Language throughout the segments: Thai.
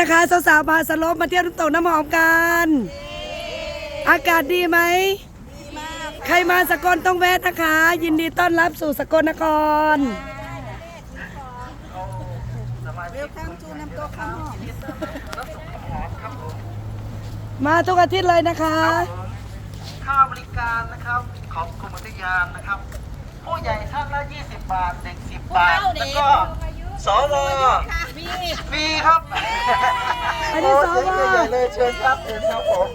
นะคะสาวๆมาสลบมาเที่ยวน้ำตกน้ำหอมกัน อากาศดีไหมใครมาสกลต้องแวะนะคะ ยินดีต้อนรับสู่สกลนครเวลคัมจูน้ำตกข้าวหอมมาทุกอาทิตย์เลยนะคะค่าบริการนะครับของกรมอุทยานนะครับ ผู้ใหญ่ท่านละ 20 บาทเด็ก 10 บาทแล้วก็ สวฟรีครับอันนี้สวโอ้เชิญใหญ่เลยเชิญครับเชิญครับผม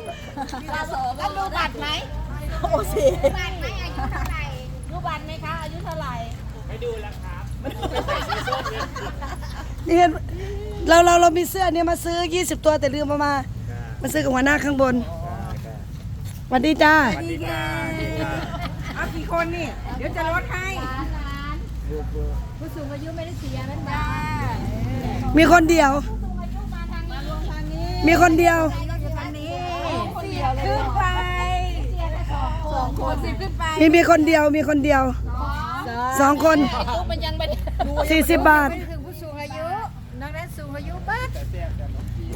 แล้วดูบัตรไหมโอ้สิบัตรไหมอายุเท่าไหร่ดูบัตรไหมคะอายุเท่าไหร่นี่เห็นเราเราเรามีเสื้อเนี่ยมาซื้อ 20 ตัวแต่ลืมมามามาซื้อกับหัวหน้าข้างบนสวัสดีจ้าดีแกเอากี่คนนี่ เดี๋ยวจะลดให้ร้านร้าน ผู้สูงอายุไม่ได้เสียนั่นบ้ามีคนเดียวผู้สูงอายุมาทางนี้รวมทางนี้มีคนเดียวใครก็อยู่ทางนี้คนเดียวเลยขึ้นไปเสียแค่สองคสอนงคนสิขึ้นไปมีมีคนเดียว มีคนเดียว สองคนลูกมันยังไม่ได้40บาท ถึงผู้สูงอายุนักเรียนสูงอายุบัตร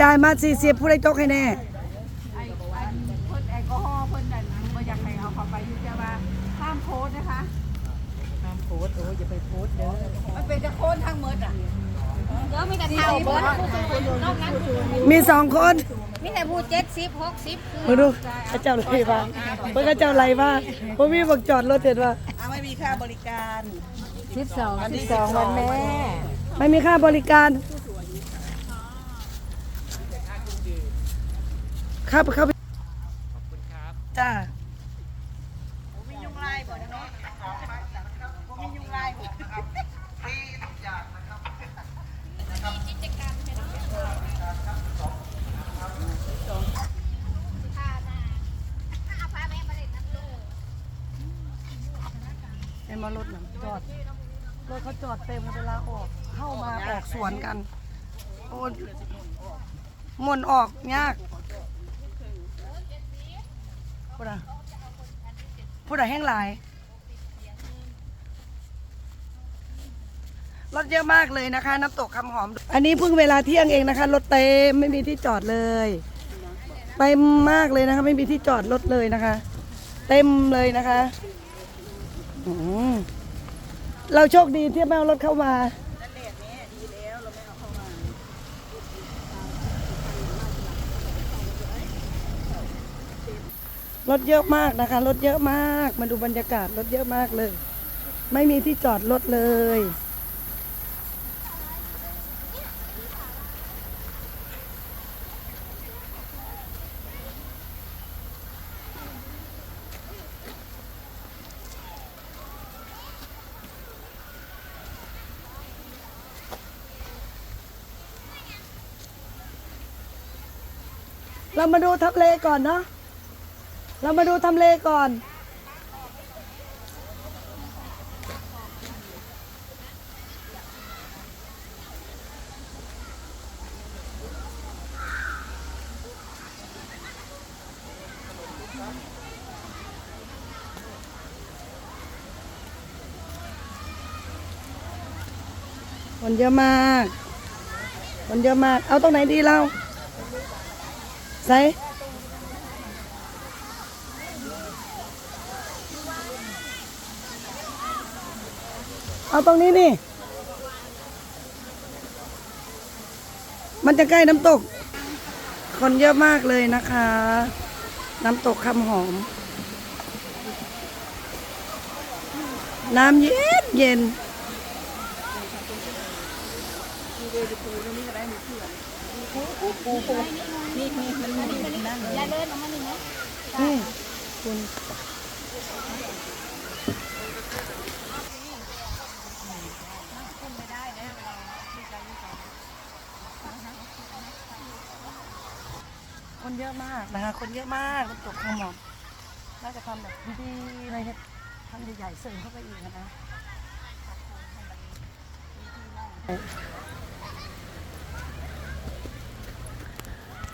จ่ายมา40ผู้ใดจกให้แน่ ไอ้พ่นแอลกอฮอล์พ่นนั่นบ่อยากให้เอาเข้าไปอยุ่จะว่าห้ามโพสต์นะคะ ห้ามโพสโอ้ยอย่าไปโพสเด้อมันเป็นจะโคนทั้งหมดอะแล้วมีแต่เท่าเบิร์ดผู้สูงอายุนอกนั้นมีสองคนมีแต่ผู้เจ็ดสิบหกสิบมาดูพระเจ้าไรบ้างเพื่อพระเจ้าไรบ้างผมมีบอกจอดรถเห็นว่าเอาไม่มีค่าบริการสิบสองสิบสองวันแม่ไม่มีค่าบริการครับครับจ้า ผมมียุงลายบ่เนาะผมมียุงลายบ่ ฟรีทุกอย่างนะครับ ไอ้มารถน่ะจอดรถเขาจอดเต็มเวลาออกเข้ามาออกสวนกันโอ้มวนออกยากพูดอะพูดอะแห้งหลายรถเยอะมากเลยนะคะ น้ำตกคำหอม อันนี้เพิ่งเวลาเที่ยงเองนะคะรถเต็มไม่มีที่จอดเลยไปมากเลยนะคะ ไม่มีที่จอดรถเลยนะคะ เต็มเลยนะคะ เราโชคดีที่ไม่เอารถเข้ามารถเยอะมากนะคะ รถเยอะมาก มาดูบรรยากาศรถเยอะมากเลย ไม่มีที่จอดรถเลย เรามาดูทำเลก่อนเนาะเรามาดูทำเลก่อน คนเยอะมาก คนเยอะมาก เอาตรงไหนดีเรา ใส่เอาตรงนี้นี่ มันจะใกล้น้ำตก คนเยอะมากเลยนะคะ น้ำตกคำหอม น้ำเย็นเย็น อย่าเดินออกมาหนึ่งนะนี่คุณคนเยอะมากนะคะ คนเยอะมากน้ำตกคำหน่าจะทำแบบดีๆเลยครับทำใหญ่ๆเสริมเข้าไปอีกนะ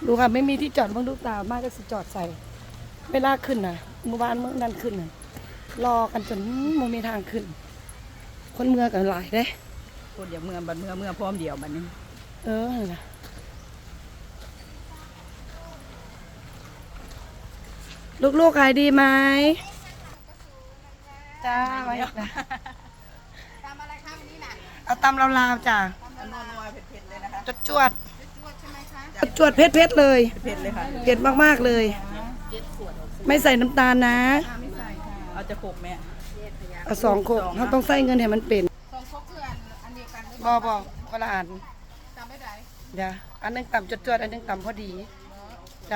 ดูค่ะไม่มีที่จอดเมื่องลูกตามากก็สิจอดใส่ไม่ลากขึ้นนะเมื่อวานเมื่อนั้นขึ้นนะรอกันจนโมมีทางขึ้น คนเมืองกันหลายเลยคนอย่าวเมืองบันเมืองเมืองพร้อมเดียวบันนี้ เออลูกๆขายดีไหมจ้าไว้จ้ตำอะไรคะวนนี้น่ะเอาตำลาวๆจ้ะตำาวๆเผ็ดๆเลยนะคะจวด ไหมคะจดจวดเผ็ดเผ็ดๆเลย เผ็ดเลยค่ะ เผ็ดมากๆเลย ไม่ใส่น้ำตาลนะไม่ใส่ค่ะเอาจะโขกแม่เอาสองโคกเขาต้องใส่เงินให้มันเป็นสองครกคืออันอันเดียวกันหรือบอบอคนละอันจำไม่ได้เดี๋ยวอันหนึงต่ำจดจวดอันหนึงต่ำพอดีอ